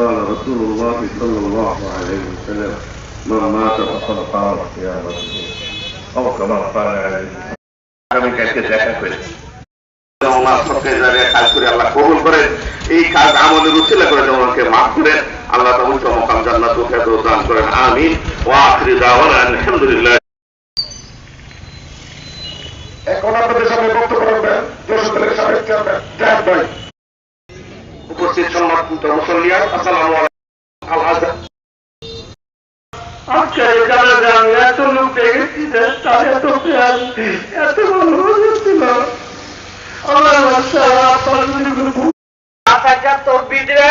رسول الله صلى الله عليه وسلم من مات فقد قام قيامته أو كما قال عليه আগামীকালকে দেখা করে ওনার সবকে জায়গায় কাজ করে আল্লাহ কবুল করেন এই কাজ আমাদের উচিলা করে ওনাকে মাফ করেন আল্লাহ তাআলা উচ্চ মকাম জান্নাত ও খেদমত দান করেন আমিন ওয়া আখিরি দাওয়ানা আলহামদুলিল্লাহ এখন আপনাদের সামনে বক্তব্য রাখবেন যশোরের সাবেক চেয়ারম্যান জাহেদ ভাই উপস্থিত সম্মানিত মুসল্লিয়ান আসসালামু আলাইকুম। আজকে যে আমি এত লোক দেখেছি তার এত প্রেম এত ভালোবাসা ছিল। আমার বাচ্চা আপনার যদি কোনো তো না